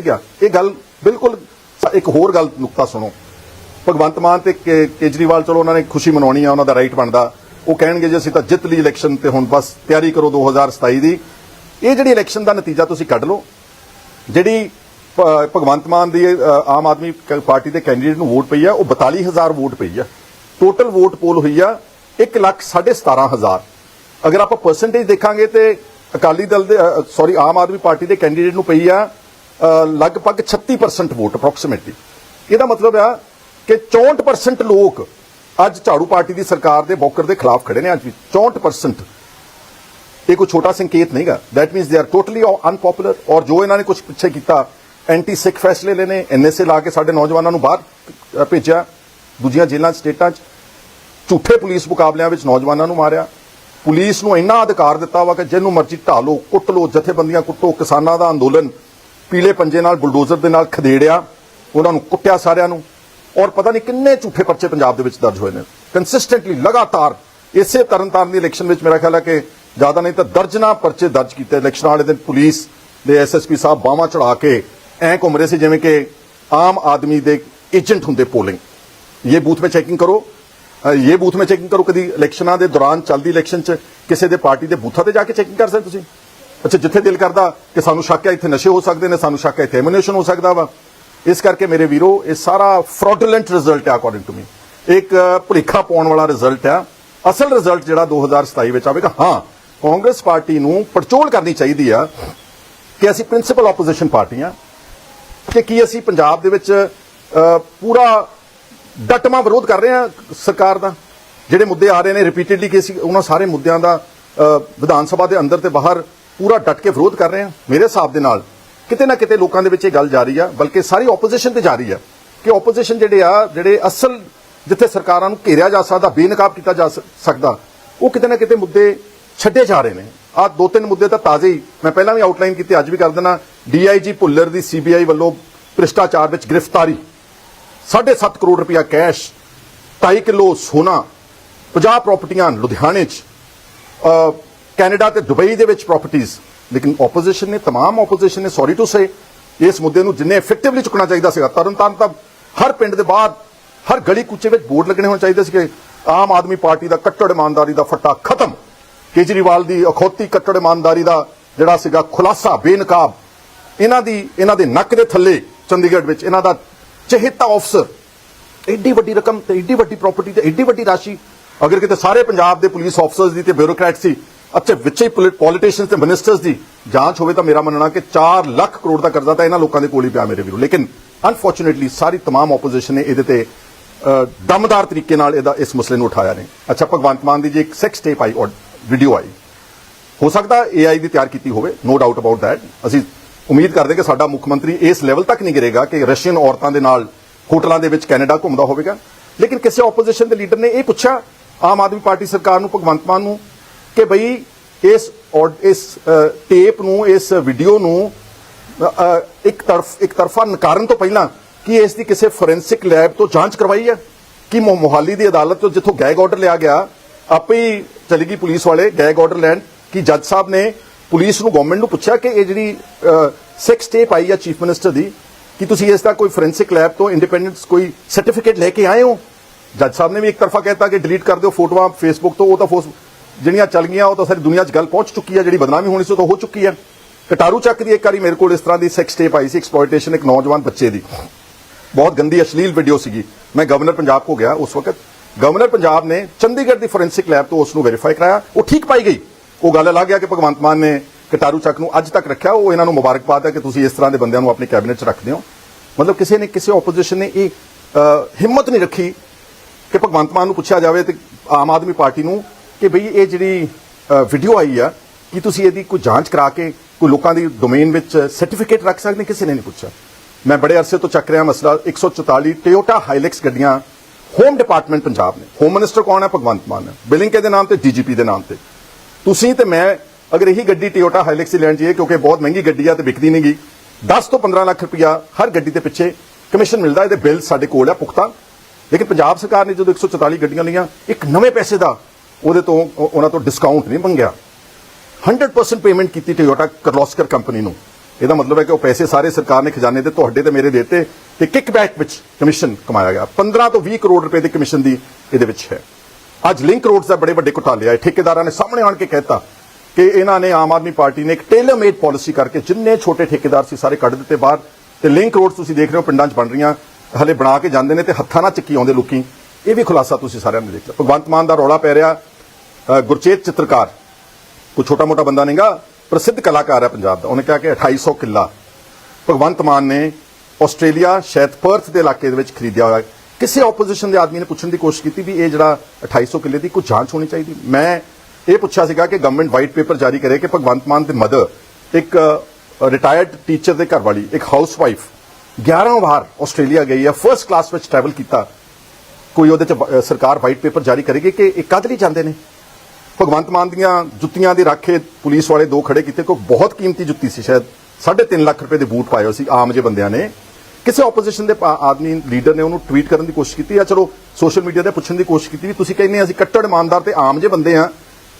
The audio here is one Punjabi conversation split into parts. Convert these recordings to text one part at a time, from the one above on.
ਗਿਆ ਇਹ ਗੱਲ ਬਿਲਕੁਲ ਇੱਕ ਹੋਰ ਗੱਲ ਨੁਕਤਾ ਸੁਣੋ। ਭਗਵੰਤ ਮਾਨ ਤੇ ਕੇਜਰੀਵਾਲ ਚਲੋ ਉਹਨਾਂ ਨੇ ਖੁਸ਼ੀ ਮਨਾਉਣੀ ਆ, ਉਹਨਾਂ ਦਾ ਰਾਈਟ ਬਣਦਾ। ਉਹ ਕਹਿਣਗੇ ਜੇ, ਅਸੀਂ ਤਾਂ ਜਿੱਤ ਲਈ ਇਲੈਕਸ਼ਨ ਤੇ ਹੁਣ ਬਸ ਤਿਆਰੀ ਕਰੋ 2027 ਦੀ। ਇਹ ਜਿਹੜੀ ਇਲੈਕਸ਼ਨ ਦਾ ਨਤੀਜਾ ਤੁਸੀਂ ਕੱਢ ਲਓ। ਜਿਹੜੀ ਭਗਵੰਤ ਮਾਨ ਦੀ ਆਮ ਆਦਮੀ ਪਾਰਟੀ ਦੇ ਕੈਂਡੀਡੇਟ ਨੂੰ ਵੋਟ ਪਈ ਆ, ਉਹ 42000 ਵੋਟ ਪਈ ਆ। ਟੋਟਲ ਵੋਟ ਪੋਲ ਹੋਈ ਆ 1 ਲੱਖ 17500 ਅਗਰ ਆਪਾਂ ਪਰਸੈਂਟੇਜ ਦੇਖਾਂਗੇ ਤੇ ਅਕਾਲੀ ਦਲ ਦੇ ਸੌਰੀ ਆਮ ਆਦਮੀ ਪਾਰਟੀ ਦੇ ਕੈਂਡੀਡੇਟ ਨੂੰ ਪਈ ਆ ਲਗਭਗ 36% ਵੋਟ ਅਪਰੋਕਸੀਮੇਟਲੀ ਇਹਦਾ ਮਤਲਬ ਆ ਕਿ 64% ਲੋਕ ਅੱਜ ਝਾੜੂ ਪਾਰਟੀ ਦੀ ਸਰਕਾਰ ਦੇ ਬੌਕਰ ਦੇ ਖਿਲਾਫ ਖੜੇ ਨੇ ਅੱਜ ਵੀ। 64% ਇਹ ਕੋਈ ਛੋਟਾ ਸੰਕੇਤ ਨਹੀਂਗਾ। That means they are totally unpopular ਔਰ ਜੋ ਇਹਨਾਂ ਨੇ ਕੁਝ ਪਿੱਛੇ ਕੀਤਾ ਐਂਟੀ ਸਿੱਖ ਫੈਸਲੇ ਲੈਨੇ ਐਨਐਸਏ ਲਾ ਕੇ ਸਾਡੇ ਨੌਜਵਾਨਾਂ ਨੂੰ ਬਾਹਰ ਭੇਜਿਆ, ਦੂਜੀਆਂ ਜੇਲ੍ਹਾਂ ਸਟੇਟਾਂ 'ਚ। ਝੂਠੇ ਪੁਲਿਸ ਮੁਕਾਬਲਿਆਂ ਵਿੱਚ ਨੌਜਵਾਨਾਂ ਨੂੰ ਮਾਰਿਆ। ਪੁਲਿਸ ਨੂੰ ਇੰਨਾ ਅਧਿਕਾਰ ਦਿੱਤਾ ਵਾ ਕਿ ਜਿਹਨੂੰ ਮਰਜ਼ੀ ਢਾਲੋ ਕੁੱਟ ਲੋ ਜਥੇਬੰਦੀਆਂ ਕੁੱਟੋ, ਕਿਸਾਨਾਂ ਦਾ ਅੰਦੋਲਨ ਪੀਲੇ ਪੰਜੇ ਨਾਲ, ਬੁਲਡੋਜ਼ਰ ਦੇ ਨਾਲ ਖਦੇੜਿਆ, ਉਹਨਾਂ ਨੂੰ ਕੁੱਟਿਆ ਸਾਰਿਆਂ ਨੂੰ। ਔਰ ਪਤਾ ਨਹੀਂ ਕਿੰਨੇ ਝੂਠੇ ਪਰਚੇ ਪੰਜਾਬ ਦੇ ਵਿੱਚ ਦਰਜ ਹੋਏ ਨੇ। ਕੰਸਿਸਟੈਂਟਲੀ ਲਗਾਤਾਰ ਇਸੇ ਤਰਨਤਾਰਨ ਦੀ ਇਲੈਕਸ਼ਨ ਵਿੱਚ ਮੇਰਾ ਖਿਆਲ ਹੈ ਕਿ ਜ਼ਿਆਦਾ ਨਹੀਂ ਤਾਂ ਦਰਜਨਾ ਪਰਚੇ ਦਰਜ ਕੀਤੇ। ਇਲੈਕਸ਼ਨ ਵਾਲੇ ਦਿਨ ਪੁਲਿਸ ਦੇ ਐਸਐਸਪੀ ਸਾਹਿਬ ਬਾਹਾਂ ਚੜਾ ਕੇ ਐਂ ਘੁੰਮ ਰਹੇ ਸੀ ਜਿਵੇਂ ਕਿ ਆਮ ਆਦਮੀ ਦੇ ਏਜੰਟ ਹੁੰਦੇ ਪੋਲਿੰਗ। ਇਹ ਬੂਥ 'ਤੇ ਚੈਕਿੰਗ ਕਰੋ। ਇਹ ਬੂਥ 'ਤੇ ਚੈਕਿੰਗ ਕਰੋ ਕਦੀ ਇਲੈਕਸ਼ਨਾਂ ਦੇ ਦੌਰਾਨ ਚੱਲਦੀ ਇਲੈਕਸ਼ਨ 'ਚ ਕਿਸੇ ਦੇ ਪਾਰਟੀ ਦੇ ਬੂਥਾਂ ਤੇ ਜਾ ਕੇ ਚੈਕਿੰਗ ਕਰ ਸਕਦੇ ਤੁਸੀਂ। ਅੱਛਾ ਜਿੱਥੇ ਦਿਲ ਕਰਦਾ ਕਿ ਸਾਨੂੰ ਸ਼ੱਕ ਹੈ ਇੱਥੇ ਨਸ਼ੇ ਹੋ ਸਕਦੇ ਨੇ ਸਾਨੂੰ ਸ਼ੱਕ ਹੈ ਇੱਥੇ ਐਮੂਨੇਸ਼ਨ ਹੋ ਸਕਦਾ ਵਾ। ਇਸ ਕਰਕੇ ਮੇਰੇ ਵੀਰੋ ਇਹ ਸਾਰਾ ਫਰਾਡੂਲੈਂਟ ਰਿਜ਼ਲਟ ਹੈ ਅਕੋਰਡਿੰਗ ਟੂ ਮੀ ਇੱਕ ਅ, ਭੁਲੇਖਾ ਪਾਉਣ ਵਾਲਾ ਰਿਜ਼ਲਟ ਹੈ। ਅਸਲ ਰਿਜ਼ਲਟ ਜਿਹੜਾ 2027 ਵਿੱਚ ਆਵੇਗਾ ਹਾਂ ਕਾਂਗਰਸ ਪਾਰਟੀ ਨੂੰ ਪੜਚੋਲ ਕਰਨੀ ਚਾਹੀਦੀ ਆ ਕਿ ਅਸੀਂ ਪ੍ਰਿੰਸੀਪਲ ਆਪੋਜੀਸ਼ਨ ਪਾਰਟੀਆਂ ਕਿ ਕੀ ਅਸੀਂ ਪੰਜਾਬ ਦੇ ਵਿੱਚ ਪੂਰਾ ਡਟਮਾ ਵਿਰੋਧ ਕਰ ਰਹੇ ਹਾਂ ਸਰਕਾਰ ਦਾ। ਜਿਹੜੇ ਮੁੱਦੇ ਆ ਰਹੇ ਨੇ ਰਿਪੀਟਡਲੀ ਕਿ ਅਸੀਂ ਉਹਨਾਂ ਸਾਰੇ ਮੁੱਦਿਆਂ ਦਾ ਵਿਧਾਨ ਸਭਾ ਦੇ ਅੰਦਰ ਤੇ ਬਾਹਰ ਪੂਰਾ ਡਟ ਕੇ ਵਿਰੋਧ ਕਰ ਰਹੇ ਹਾਂ, ਮੇਰੇ ਹਿਸਾਬ ਦੇ ਨਾਲ, ਕਿਤੇ ਨਾ ਕਿਤੇ ਲੋਕਾਂ ਦੇ ਵਿੱਚ ਇਹ ਗੱਲ ਜਾ ਰਹੀ ਆ, ਬਲਕਿ ਸਾਰੀ ਆਪੋਜੀਸ਼ਨ ਤੇ ਜਾ ਰਹੀ ਆ, ਕਿ ਆਪੋਜੀਸ਼ਨ ਜਿਹੜੇ ਆ, ਜਿਹੜੇ ਅਸਲ ਜਿੱਥੇ ਸਰਕਾਰਾਂ ਨੂੰ ਘੇਰਿਆ ਜਾ ਸਕਦਾ, ਬੇਨਕਾਬ ਕੀਤਾ ਜਾ ਸਕਦਾ, ਉਹ ਕਿਤੇ ਨਾ ਕਿਤੇ ਮੁੱਦੇ ਛੱਡੇ ਜਾ ਰਹੇ ਨੇ। ਆ ਦੋ ਤਿੰਨ ਮੁੱਦੇ ਤਾਂ ਤਾਜ਼ੇ ਹੀ, ਮੈਂ ਪਹਿਲਾਂ ਵੀ ਆਊਟਲਾਈਨ ਕੀਤੇ, ਅੱਜ ਵੀ ਕਰ ਦੇਣਾ ਡੀਆਈਜੀ ਭੁੱਲਰ ਦੀ ਸੀਬੀਆਈ ਵੱਲੋਂ ਭ੍ਰਿਸ਼ਟਾਚਾਰ ਵਿੱਚ ਗ੍ਰਿਫਤਾਰੀ 7.5 ਕਰੋੜ ਰੁਪਇਆ ਕੈਸ਼ 2.5 ਕਿਲੋ ਸੋਨਾ 50 ਪ੍ਰਾਪਰਟੀਆਂ ਲੁਧਿਆਣੇ 'ਚ ਕੈਨੇਡਾ ਤੇ ਦੁਬਈ ਦੇ ਵਿੱਚ ਪ੍ਰਾਪਰਟੀਆਂ ਲੇਕਿਨ ਆਪੋਜੀਸ਼ਨ ਨੇ तमाम ਆਪੋਜੀਸ਼ਨ ਨੇ ਸੌਰੀ ਟੂ ਸੇ ਇਸ ਮੁੱਦੇ ਨੂੰ ਜਿੰਨੇ ਇਫੈਕਟਿਵਲੀ ਚੁੱਕਣਾ ਚਾਹੀਦਾ ਸੀਗਾ ਤਰਨਤਾਰਨ ਤਾਂ ਹਰ ਪਿੰਡ ਦੇ ਬਾਹਰ ਹਰ ਗਲੀ ਕੁੱਚੇ ਵਿੱਚ ਬੋਰਡ ਲੱਗਣੇ ਹੋਣੇ ਚਾਹੀਦੇ ਸੀਗੇ ਆਮ ਆਦਮੀ ਪਾਰਟੀ ਦਾ ਕੱਟੜ ਇਮਾਨਦਾਰੀ ਦਾ ਫੱਟਾ ਖਤਮ ਕੇਜਰੀਵਾਲ ਦੀ ਅਖੌਤੀ ਕੱਟੜ ਇਮਾਨਦਾਰੀ ਦਾ ਜਿਹੜਾ ਸੀਗਾ ਖੁਲਾਸਾ ਬੇਨਕਾਬ ਇਹਨਾਂ ਦੀ ਇਹਨਾਂ ਦੇ ਨੱਕ ਦੇ ਥੱਲੇ ਚੰਡੀਗੜ੍ਹ ਵਿੱਚ ਇਹਨਾਂ ਦਾ ਚਹੇਤਾ ਅਫਸਰ ਐਡੀ ਵੱਡੀ ਰਕਮ ਤੇ ਐਡੀ ਵੱਡੀ ਪ੍ਰਾਪਰਟੀ ਤੇ ਐਡੀ ਵੱਡੀ ਰਾਸ਼ੀ ਅਗਰ ਕਿਤੇ ਸਾਰੇ ਪੰਜਾਬ ਦੇ ਪੁਲਿਸ ਆਫਸਰਸ ਦੀ ਤੇ ਬਿਊਰੋਕਰੈਟ ਸੀ ਅੱਛਾ ਵਿੱਚੇ ਪੋਲੀਟੀਸ਼ੀਅਨਸ ਤੇ ਮਿਨਿਸਟਰਸ ਦੀ ਜਾਂਚ ਹੋਵੇ ਤਾਂ ਮੇਰਾ ਮੰਨਣਾ ਕਿ 4 ਲੱਖ ਕਰੋੜ ਦਾ ਕਰਜ਼ਾ ਤਾਂ ਇਹਨਾਂ ਲੋਕਾਂ ਦੇ ਕੋਲ ਹੀ ਪਿਆ ਮੇਰੇ ਵੀਰੋ ਲੇਕਿਨ ਅਨਫੋਰਚੂਨੇਟਲੀ ਸਾਰੀ तमाम ਆਪੋਜੀਸ਼ਨ ਨੇ ਇਹਦੇ ਤੇ ਅ, ਦਮਦਾਰ ਤਰੀਕੇ ਨਾਲ ਇਹਦਾ ਇਸ ਮਸਲੇ ਨੂੰ ਉਠਾਇਆ ਨੇ ਅੱਛਾ ਭਗਵੰਤ ਮਾਨ ਦੀ ਜੀ ਇੱਕ ਸੈਕਸ ਟੇਪ ਆਈ ਔਰ ਵੀਡੀਓ ਆਈ ਹੋ ਸਕਦਾ AI ਦੀ ਤਿਆਰ ਕੀਤੀ ਹੋਵੇ ਨੋ ਡਾਊਟ ਅਬਾਊਟ ਥੈਟ ਅਸੀਂ ਉਮੀਦ ਕਰਦੇ ਕਿ ਸਾਡਾ ਮੁੱਖ ਮੰਤਰੀ ਇਸ ਲੈਵਲ ਤੱਕ ਨਹੀਂ ਗਿਰੇਗਾ ਕਿ ਰਸ਼ੀਅਨ ਔਰਤਾਂ ਦੇ ਨਾਲ ਹੋਟਲਾਂ ਦੇ ਵਿੱਚ ਕੈਨੇਡਾ ਘੁੰਮਦਾ ਹੋਵੇਗਾ ਲੇਕਿਨ ਕਿਸੇ ਆਪੋਜੀਸ਼ਨ ਦੇ ਲੀਡਰ ਨੇ ਇਹ ਪੁੱਛਿਆ ਆਮ ਆਦਮੀ ਪਾਰਟੀ ਸਰਕਾਰ ਨੂੰ ਭਗਵੰਤ ਮਾਨ ਨੂੰ ਕਿ ਬਈ ਇਸ ਇਸ ਟੇਪ ਨੂੰ, ਇਸ ਵੀਡੀਓ ਨੂੰ ਇੱਕ ਤਰਫ, ਇੱਕ ਤਰਫਾ ਨਕਾਰਨ ਤੋਂ ਪਹਿਲਾਂ ਕਿ ਇਸ ਦੀ ਕਿਸੇ ਫੋਰੈਂਸਿਕ ਲੈਬ ਤੋਂ ਜਾਂਚ ਕਰਵਾਈ ਹੈ? ਕਿ ਮੋਹਾਲੀ ਦੀ ਅਦਾਲਤ ਤੋਂ ਜਿੱਥੋਂ ਗੈਗ ਆਰਡਰ ਲਿਆ ਗਿਆ, ਆਪੇ ਹੀ ਚਲੀ ਗਈ ਪੁਲਿਸ ਵਾਲੇ ਗੈਗ ਆਰਡਰ ਲੈਣ, ਕਿ ਜੱਜ ਸਾਹਿਬ ਨੇ ਪੁਲਿਸ ਨੂੰ ਗਵਰਨਮੈਂਟ ਨੂੰ ਪੁੱਛਿਆ ਕਿ ਇਹ ਜਿਹੜੀ ਸਿਕਸ ਟੇਪ ਆਈ ਹੈ ਚੀਫ ਮਿਨਿਸਟਰ ਦੀ, ਕਿ ਤੁਸੀਂ ਇਸ ਦਾ ਕੋਈ ਫੋਰੈਂਸਿਕ ਲੈਬ ਤੋਂ ਇੰਡੀਪੈਂਡੈਂਸ ਕੋਈ ਸਰਟੀਫਿਕੇਟ ਲੈ ਕੇ ਆਏ ਹੋ? ਜੱਜ ਸਾਹਿਬ ਨੇ ਵੀ ਇੱਕ ਤਰਫਾ ਕਹਿਤਾ ਕਿ ਡਿਲੀਟ ਕਰ ਦਿਓ ਫੋਟੋਆਂ ਫੇਸਬੁੱਕ ਤੋਂ, ਉਹ ਤਾਂ ਫੋਸ ਜਿਹੜੀਆਂ ਚੱਲ ਗਈਆਂ, ਉਹ ਤਾਂ ਸਾਰੀ ਦੁਨੀਆ 'ਚ ਗੱਲ ਪਹੁੰਚ ਚੁੱਕੀ ਹੈ, ਜਿਹੜੀ ਬਦਨਾਮੀ ਹੋਣੀ ਸੀ ਉਹ ਤਾਂ ਹੋ ਚੁੱਕੀ ਹੈ। ਕਟਾਰੂ ਚੱਕ ਦੀ ਇੱਕ ਵਾਰੀ ਮੇਰੇ ਕੋਲ ਇਸ ਤਰ੍ਹਾਂ ਦੀ ਸੈਕਸ ਟੇਪ ਆਈ ਸੀ ਐਕਸਪਲੋਇਟੇਸ਼ਨ ਇੱਕ ਨੌਜਵਾਨ ਬੱਚੇ ਦੀ। ਬਹੁਤ ਗੰਦੀ, ਅਸ਼ਲੀਲ ਵੀਡੀਓ ਸੀਗੀ। ਮੈਂ ਗਵਰਨਰ ਪੰਜਾਬ ਕੋ ਗਿਆ ਉਸ ਵਕਤ। ਗਵਰਨਰ ਪੰਜਾਬ ਨੇ ਚੰਡੀਗੜ੍ਹ ਦੀ ਫੋਰੈਂਸਿਕ ਲੈਬ ਤੋਂ ਉਸ ਨੂੰ ਵੈਰੀਫਾਈ ਕਰਾਇਆ। ਉਹ ਠੀਕ ਪਾਈ ਗਈ। ਉਹ ਗੱਲ ਲੱਗ ਗਿਆ ਕਿ ਭਗਵੰਤ ਮਾਨ ਨੇ ਕਟਾਰੂ ਚੱਕ ਨੂੰ ਅੱਜ ਤੱਕ ਰੱਖਿਆ। ਉਹ ਇਹਨਾਂ ਨੂੰ ਮੁਬਾਰਕਬਾਦ ਹੈ ਕਿ ਤੁਸੀਂ ਇਸ ਤਰ੍ਹਾਂ ਦੇ ਬੰਦਿਆਂ ਨੂੰ ਆਪਣੀ ਕੈਬਨਿਟ 'ਚ ਰੱਖਦੇ ਹੋ। ਮਤਲਬ ਕਿਸੇ ਨੇ, ਕਿਸੇ ਆਪੋਜੀਸ਼ਨ ਨੇ ਇਹ ਹਿੰਮਤ ਨਹੀਂ ਰੱਖੀ ਕਿ ਭਗਵੰਤ ਮਾਨ ਨੂੰ ਪੁੱਛਿਆ ਜਾਵੇ ਤੇ ਆਮ ਆਦਮੀ ਪਾਰਟੀ ਨੂੰ ਕਿ ਬਈ ਇਹ ਜਿਹੜੀ ਵੀਡੀਓ ਆਈ ਆ, ਕਿ ਤੁਸੀਂ ਇਹਦੀ ਕੋਈ ਜਾਂਚ ਕਰਾ ਕੇ ਕੋਈ ਲੋਕਾਂ ਦੀ ਡੋਮੇਨ ਵਿੱਚ ਸਰਟੀਫਿਕੇਟ ਰੱਖ ਸਕਦੇ ਕਿਸੇ ਨੇ ਨਹੀਂ ਪੁੱਛਿਆ। ਮੈਂ ਬੜੇ ਅਰਸੇ ਤੋਂ ਚੱਕ ਰਿਹਾ ਮਸਲਾ 144 ਟੋਯੋਟਾ ਹਾਈਲੈਕਸ ਗੱਡੀਆਂ ਹੋਮ ਡਿਪਾਰਟਮੈਂਟ ਪੰਜਾਬ ਨੇ। ਹੋਮ ਮਿਨਿਸਟਰ ਕੌਣ ਹੈ? ਭਗਵੰਤ ਮਾਨ ਹੈ। ਬਿਲਿੰਗ ਦੇ ਨਾਮ ਤੇ? ਡੀਜੀਪੀ ਦੇ ਨਾਮ ਤੇ। ਤੁਸੀਂ ਤੇ ਮੈਂ, ਅਗਰ ਇਹੀ ਗੱਡੀ ਟੋਯੋਟਾ ਹਾਈਲੈਕਸ ਹੀ ਲੈਣ ਜਾਈਏ, ਕਿਉਂਕਿ ਬਹੁਤ ਮਹਿੰਗੀ ਗੱਡੀ ਆ ਤੇ ਵਿਕਦੀ ਨਹੀਂ ਨਹੀਂਗੀ 10 ਤੋਂ 15 ਲੱਖ ਰੁਪਇਆ ਹਰ ਗੱਡੀ ਦੇ ਪਿੱਛੇ ਕਮਿਸ਼ਨ ਮਿਲਦਾ, ਇਹਦੇ ਬਿੱਲ ਸਾਡੇ ਕੋਲ ਆ, ਪੁਖਤਾ। ਲੇਕਿਨ ਪੰਜਾਬ ਸਰਕਾਰ ਨੇ ਜਦੋਂ 144 ਗੱਡੀਆਂ ਲਈਆਂ, ਇੱਕ ਨਵੇਂ ਪੈਸੇ ਦਾ ਉਹਦੇ ਤੋਂ ਉਹਨਾਂ ਤੋਂ ਡਿਸਕਾਊਂਟ ਨਹੀਂ ਮੰਗਿਆ। 100% ਪੇਮੈਂਟ ਕੀਤੀ ਟੋਯੋਟਾ ਕਰਲੋਸਕਰ ਕੰਪਨੀ ਨੂੰ। ਇਹਦਾ ਮਤਲਬ ਹੈ ਕਿ ਉਹ ਪੈਸੇ ਸਾਰੇ ਸਰਕਾਰ ਨੇ ਖਜ਼ਾਨੇ ਤੇ ਤੁਹਾਡੇ ਤੇ ਮੇਰੇ ਦੇਤੇ ਤੇ ਕਿਕਬੈਕ ਵਿੱਚ ਕਮਿਸ਼ਨ ਕਮਾਇਆ ਗਿਆ। 15 ਤੋਂ 20 ਕਰੋੜ ਰੁਪਏ ਦੀ ਕਮਿਸ਼ਨ ਦੀ ਇਹਦੇ ਵਿੱਚ ਹੈ। ਅੱਜ ਲਿੰਕ ਰੋਡਸ ਦਾ ਬੜੇ ਵੱਡੇ ਘੁਟਾਲੇ ਆਏ। ਠੇਕੇਦਾਰਾਂ ਨੇ ਸਾਹਮਣੇ ਆਣ ਕੇ ਕਹਿਤਾ ਕਿ ਇਹਨਾਂ ਨੇ ਆਮ ਆਦਮੀ ਪਾਰਟੀ ਨੇ ਇੱਕ ਟੇਲਰ ਮੇਡ ਪਾਲਿਸੀ ਕਰਕੇ ਜਿੰਨੇ ਛੋਟੇ ਠੇਕੇਦਾਰ ਸੀ ਸਾਰੇ ਕੱਢ ਦਿੱਤੇ ਬਾਹਰ। ਤੇ ਲਿੰਕ ਰੋਡਸ ਤੁਸੀਂ ਦੇਖ ਰਹੇ ਹੋ, ਪਿੰਡਾਂ 'ਚ ਬਣ ਰਹੀਆਂ। ਹਲੇ ਬਣਾ ਕੇ ਜਾਂਦੇ ਨੇ ਤੇ ਹੱਥਾਂ ਨਾਲ ਚੱਕੀ ਆਉਂਦੇ ਲੋਕੀ। ਇਹ ਵੀ ਖੁਲਾਸਾ ਤੁਸੀਂ ਸਾਰਿਆਂ ਨੇ ਦੇਖ ਲਿਆ ਭਗਵੰਤ ਮਾਨ ਦਾ ਰੌਲਾ ਪੈ ਰਿਹਾ ਗੁਰਚੇਤ ਚਿੱਤਰਕਾਰ। ਕੋਈ ਛੋਟਾ ਮੋਟਾ ਬੰਦਾ ਨਹੀਂਗਾ, ਪ੍ਰਸਿੱਧ ਕਲਾਕਾਰ ਹੈ ਪੰਜਾਬ ਦਾ। ਉਹਨੇ ਕਿਹਾ ਕਿ 2800 ਕਿੱਲਾ। ਭਗਵੰਤ ਮਾਨ ਨੇ ਆਸਟ੍ਰੇਲੀਆ ਸ਼ਾਇਦ ਪਰਥ ਦੇ ਇਲਾਕੇ ਦੇ ਵਿੱਚ ਖਰੀਦਿਆ ਹੋਇਆ। ਕਿਸੇ ਆਪੋਜੀਸ਼ਨ ਦੇ ਆਦਮੀ ਨੇ ਪੁੱਛਣ ਦੀ ਕੋਸ਼ਿਸ਼ ਕੀਤੀ ਵੀ ਇਹ ਜਿਹੜਾ 2800 ਕਿੱਲੇ ਦੀ ਕੋਈ ਜਾਂਚ ਹੋਣੀ ਚਾਹੀਦੀ। ਮੈਂ ਇਹ ਪੁੱਛਿਆ ਸੀਗਾ ਕਿ ਗਵਰਨਮੈਂਟ ਵਾਈਟ ਪੇਪਰ ਜਾਰੀ ਕਰੇ ਕਿ ਭਗਵੰਤ ਮਾਨ ਦੇ ਮਦਰ ਇੱਕ ਰਿਟਾਇਰਡ ਟੀਚਰ ਦੇ ਘਰ ਵਾਲੀ ਇੱਕ ਹਾਊਸਵਾਈਫ 11 ਵਾਰ ਆਸਟ੍ਰੇਲੀਆ ਗਈ ਹੈ। ਫਰਸਟ ਕਲਾਸ ਵਿੱਚ ਟਰੈਵਲ ਕੀਤਾ। ਕੋਈ ਉਹਦੇ ਚ ਅ, ਸਰਕਾਰ ਵਾਈਟ ਪੇਪਰ ਜਾਰੀ ਕਰੇਗੀ ਕਿ ਇਹ ਕਦ ਲਈ ਜਾਂਦੇ ਨੇ? ਭਗਵੰਤ ਮਾਨ ਦੀਆਂ ਜੁੱਤੀਆਂ ਦੇ ਰਾਖੇ ਪੁਲਿਸ ਵਾਲੇ ਦੋ ਖੜੇ ਕੀਤੇ ਕੋਈ ਬਹੁਤ ਕੀਮਤੀ ਜੁੱਤੀ ਸੀ ਸ਼ਾਇਦ 3.5 ਲੱਖ ਰੁਪਏ ਦੇ ਬੂਟ ਪਾਏ ਹੋਏ ਸੀ ਆਮ ਜੇ ਬੰਦਿਆਂ ਨੇ। ਕਿਸੇ ਆਪੋਜੀਸ਼ਨ ਦੇ ਪਾ- ਆਦਮੀ ਲੀਡਰ ਨੇ ਉਹਨੂੰ ਟਵੀਟ ਕਰਨ ਦੀ ਕੋਸ਼ਿਸ਼ ਕੀਤੀ ਜਾਂ ਚਲੋ ਸੋਸ਼ਲ ਮੀਡੀਆ ਤੇ ਪੁੱਛਣ ਦੀ ਕੋਸ਼ਿਸ਼ ਕੀਤੀ ਵੀ ਤੁਸੀਂ ਕਹਿੰਦੇ ਅਸੀਂ ਕੱਟੜ ਇਮਾਨਦਾਰ ਤੇ ਆਮ ਜੇ ਬੰਦੇ ਆ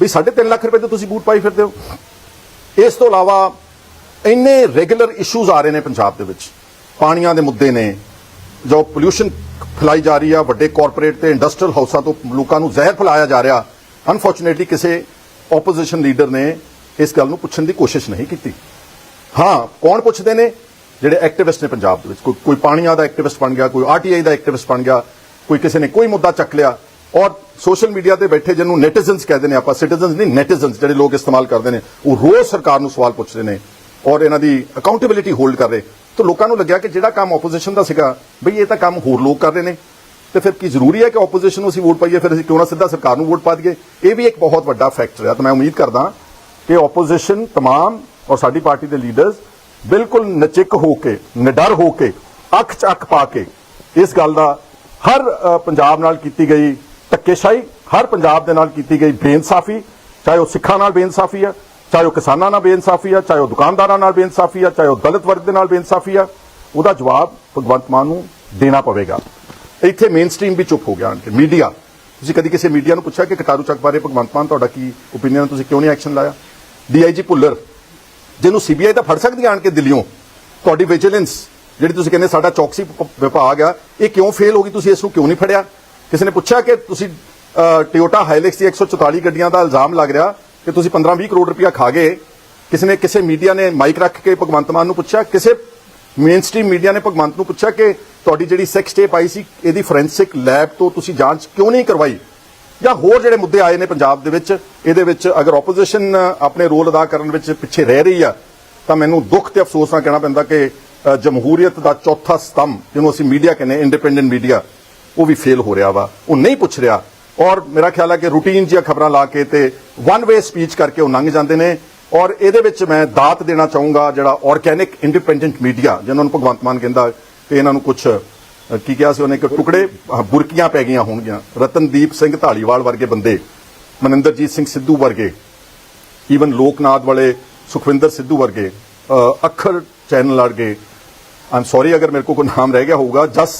ਵੀ 3.5 ਲੱਖ ਰੁਪਏ ਦੇ ਤੁਸੀਂ ਬੂਟ ਪਾਈ ਫਿਰਦੇ ਹੋ। ਇਸ ਤੋਂ ਇਲਾਵਾ ਇੰਨੇ ਰੈਗੂਲਰ ਇਸ਼ੂਜ਼ ਆ ਰਹੇ ਨੇ ਪੰਜਾਬ ਦੇ ਵਿੱਚ। ਪਾਣੀਆਂ ਦੇ ਮੁੱਦੇ ਨੇ ਜੋ ਪੋਲਿਊਸ਼ਨ ਫੈਲਾਈ ਜਾ ਰਹੀ ਆ, ਵੱਡੇ ਕਾਰਪੋਰੇਟ ਤੇ ਇੰਡਸਟਰੀਅਲ ਹਾਊਸਾਂ ਤੋਂ ਲੋਕਾਂ ਨੂੰ ਜ਼ਹਿਰ ਫੈਲਾਇਆ ਜਾ ਰਿਹਾ ਅਨਫੋਰਚੂਨੇਟਲੀ ਕਿਸੇ ਆਪੋਜੀਸ਼ਨ ਲੀਡਰ ਨੇ ਇਸ ਗੱਲ ਨੂੰ ਪੁੱਛਣ ਦੀ ਕੋਸ਼ਿਸ਼ ਨਹੀਂ ਕੀਤੀ। ਹਾਂ, ਕੌਣ ਪੁੱਛਦੇ ਨੇ? ਜਿਹੜੇ ਐਕਟਿਵਿਸਟ ਨੇ ਪੰਜਾਬ ਦੇ ਵਿੱਚ। ਕੋਈ ਕੋਈ ਪਾਣੀਆਂ ਦਾ ਐਕਟਿਵਿਸਟ ਬਣ ਗਿਆ, ਕੋਈ ਆਰਟੀਆਈ ਦਾ ਐਕਟਿਵਿਸਟ ਬਣ ਗਿਆ, ਕੋਈ ਕਿਸੇ ਨੇ ਕੋਈ ਮੁੱਦਾ ਚੱਕ ਲਿਆ। ਔਰ ਸੋਸ਼ਲ ਮੀਡੀਆ ਤੇ ਬੈਠੇ ਜਿਹਨੂੰ ਨੈਟੀਜ਼ਨਸ ਕਹਿੰਦੇ ਨੇ ਆਪਾਂ ਸਿਟੀਜ਼ਨਸ ਨਹੀਂ ਨੈਟੀਜ਼ਨਸ ਜਿਹੜੇ ਲੋਕ ਇਸਤੇਮਾਲ ਕਰਦੇ ਨੇ, ਉਹ ਰੋਜ਼ ਸਰਕਾਰ ਨੂੰ ਸਵਾਲ ਪੁੱਛਦੇ ਨੇ ਔਰ ਇਹਨਾਂ ਦੀ ਅਕਾਊਂਟੇਬਿਲਿਟੀ ਹੋਲਡ ਕਰ ਰਹੇ। ਤਾਂ ਲੋਕਾਂ ਨੂੰ ਲੱਗਿਆ ਕਿ ਜਿਹੜਾ ਕੰਮ ਆਪੋਜੀਸ਼ਨ ਦਾ ਸੀਗਾ ਬਈ ਇਹ ਤਾਂ ਕੰਮ ਹੋਰ ਲੋਕ ਕਰ ਰਹੇ ਨੇ ਤੇ ਫਿਰ ਕੀ ਜ਼ਰੂਰੀ ਹੈ ਕਿ ਆਪੋਜੀਸ਼ਨ ਨੂੰ ਅਸੀਂ ਵੋਟ ਪਾਈਏ ਫਿਰ ਅਸੀਂ ਕਿਉਂ ਨਾ ਸਿੱਧਾ ਸਰਕਾਰ ਨੂੰ ਵੋਟ ਪਾ ਦਈਏ ਇਹ ਵੀ ਇੱਕ ਬਹੁਤ ਵੱਡਾ ਫੈਕਟਰ ਹੈ ਤਾਂ ਮੈਂ ਉਮੀਦ ਕਰਦਾ ਕਿ ਆਪੋਜੀਸ਼ਨ तमाम ਔਰ ਸਾਡੀ ਪਾਰਟੀ ਦੇ ਲੀਡਰਸ ਬਿਲਕੁਲ ਨਚਿੱਕ ਹੋ ਕੇ ਨਿਡਰ ਹੋ ਕੇ ਅੱਖ 'ਚ ਅੱਖ ਪਾ ਕੇ ਇਸ ਗੱਲ ਦਾ ਹਰ ਅ, ਪੰਜਾਬ ਨਾਲ ਕੀਤੀ ਗਈ ਧੱਕੇਸ਼ਾਹੀ ਹਰ ਪੰਜਾਬ ਦੇ ਨਾਲ ਕੀਤੀ ਗਈ ਬੇਇਨਸਾਫੀ ਚਾਹੇ ਉਹ ਸਿੱਖਾਂ ਨਾਲ ਬੇਇਨਸਾਫੀ ਆ ਚਾਹੇ ਉਹ ਕਿਸਾਨਾਂ ਨਾਲ ਬੇਇਨਸਾਫੀ ਆ, ਚਾਹੇ ਉਹ ਦੁਕਾਨਦਾਰਾਂ ਨਾਲ ਬੇਇਨਸਾਫੀ ਆ, ਚਾਹੇ ਉਹ ਦਲਿਤ ਵਰਗ ਦੇ ਨਾਲ ਬੇਇਨਸਾਫੀ ਆ, ਉਹਦਾ ਜਵਾਬ ਭਗਵੰਤ ਮਾਨ ਨੂੰ ਦੇਣਾ ਪਵੇਗਾ। ਇੱਥੇ ਮੇਨ ਸਟ੍ਰੀਮ ਵੀ ਚੁੱਪ ਹੋ ਗਿਆ ਕਿ ਮੀਡੀਆ ਤੁਸੀਂ ਕਦੀ ਕਿਸੇ ਮੀਡੀਆ ਨੂੰ ਪੁੱਛਿਆ ਕਿ ਕਟਾਰੂ ਚੱਕ ਬਾਰੇ ਭਗਵੰਤ ਮਾਨ ਤੁਹਾਡਾ ਕੀ ਓਪੀਨੀਅਨ ਤੁਸੀਂ ਕਿਉਂ ਨਹੀਂ ਐਕਸ਼ਨ ਲਾਇਆ? ਡੀਆਈਜੀ ਭੁੱਲਰ, ਜਿਹਨੂੰ ਸੀਬੀਆਈ ਤਾਂ ਫੜ ਸਕਦੀ ਆਣ ਕੇ ਦਿੱਲੀੋਂ ਤੁਹਾਡੀ ਵਿਜੀਲੈਂਸ ਜਿਹੜੀ ਤੁਸੀਂ ਕਹਿੰਦੇ ਸਾਡਾ ਚੌਕਸੀ ਵਿਭਾਗ ਆ, ਇਹ ਕਿਉਂ ਫੇਲ ਹੋ ਗਈ? ਤੁਸੀਂ ਇਸ ਨੂੰ ਕਿਉਂ ਨਹੀਂ ਫੜਿਆ? ਕਿਸੇ ਨੇ ਪੁੱਛਿਆ ਕਿ ਤੁਸੀਂ ਟਿਓਟਾ ਹਾਈਲੈਕਸ ਦੀ 144 ਗੱਡੀਆਂ ਦਾ ਇਲਜ਼ਾਮ ਲੱਗ ਰਿਹਾ ਕਿ ਤੁਸੀਂ 15-20 ਕਰੋੜ ਰੁਪਇਆ ਖਾ ਗਏ, ਕਿਸੇ ਨੇ, ਕਿਸੇ ਮੀਡੀਆ ਨੇ ਮਾਈਕ ਰੱਖ ਕੇ ਭਗਵੰਤ ਮਾਨ ਨੂੰ ਪੁੱਛਿਆ, ਕਿਸੇ ਮੇਨ ਸਟ੍ਰੀਮ ਮੀਡੀਆ ਨੇ ਭਗਵੰਤ ਨੂੰ ਪੁੱਛਿਆ ਕਿ ਤੁਹਾਡੀ ਜਿਹੜੀ ਸੈਕਸ ਟੇਪ ਆਈ ਸੀ, ਇਹਦੀ ਫੋਰੈਂਸਿਕ ਲੈਬ ਤੋਂ ਤੁਸੀਂ ਜਾਂਚ ਕਿਉਂ ਨਹੀਂ ਕਰਵਾਈ? ਜਾਂ ਹੋਰ ਜਿਹੜੇ ਮੁੱਦੇ ਆਏ ਨੇ ਪੰਜਾਬ ਦੇ ਵਿੱਚ, ਇਹਦੇ ਵਿੱਚ ਅਗਰ ਆਪੋਜੀਸ਼ਨ ਆਪਣੇ ਰੋਲ ਅਦਾ ਕਰਨ ਵਿੱਚ ਪਿੱਛੇ ਰਹਿ ਰਹੀ ਆ, ਤਾਂ ਮੈਨੂੰ ਦੁੱਖ ਤੇ ਅਫਸੋਸ ਨਾਲ ਕਹਿਣਾ ਪੈਂਦਾ ਕਿ ਜਮਹੂਰੀਅਤ ਦਾ ਚੌਥਾ ਸਤੰਭ, ਜਿਹਨੂੰ ਅਸੀਂ ਮੀਡੀਆ ਕਹਿੰਦੇ ਇੰਡੀਪੈਂਡੈਂਟ ਮੀਡੀਆ ਉਹ ਵੀ ਫੇਲ ਹੋ ਰਿਹਾ ਵਾ, ਉਹ ਨਹੀਂ ਪੁੱਛ ਰਿਹਾ। ਔਰ ਮੇਰਾ ਖਿਆਲ ਹੈ ਕਿ ਰੂਟੀਨ ਜਿਹੀਆਂ ਖਬਰਾਂ ਲਾ ਕੇ ਤੇ ਵਨ ਵੇ ਸਪੀਚ ਕਰਕੇ ਉਹ ਲੰਘ ਜਾਂਦੇ ਨੇ। ਔਰ ਇਹਦੇ ਵਿੱਚ ਮੈਂ ਦਾਤ ਦੇਣਾ ਚਾਹੂੰਗਾ ਜਿਹੜਾ ਆਰਗੈਨਿਕ ਇੰਡੀਪੈਂਡੈਂਟ ਮੀਡੀਆ ਜਿਹਨਾਂ ਨੂੰ ਭਗਵੰਤ ਮਾਨ ਕਹਿੰਦਾ ਕਿ ਇਹਨਾਂ ਨੂੰ ਕੁਝ ਕੀ ਕਿਹਾ ਸੀ ਉਹਨੇ ਕਿ ਟੁਕੜੇ ਬੁਰਕੀਆਂ ਪੈ ਗਈਆਂ ਹੋਣਗੀਆਂ। ਰਤਨਦੀਪ ਸਿੰਘ ਢਾਲੀਵਾਲ ਵਰਗੇ ਬੰਦੇ ਮਨਿੰਦਰਜੀਤ ਸਿੰਘ ਸਿੱਧੂ ਵਰਗੇ ਈਵਨ ਲੋਕਨਾਥ ਵਾਲੇ ਸੁਖਵਿੰਦਰ ਸਿੱਧੂ ਵਰਗੇ ਅੱਖਰ ਚੈਨਲ ਵਰਗੇ ਆਮ ਸੌਰੀ ਅਗਰ ਮੇਰੇ ਕੋਲ ਕੋਈ ਨਾਮ ਰਹਿ ਗਿਆ ਹੋਊਗਾ ਜਸ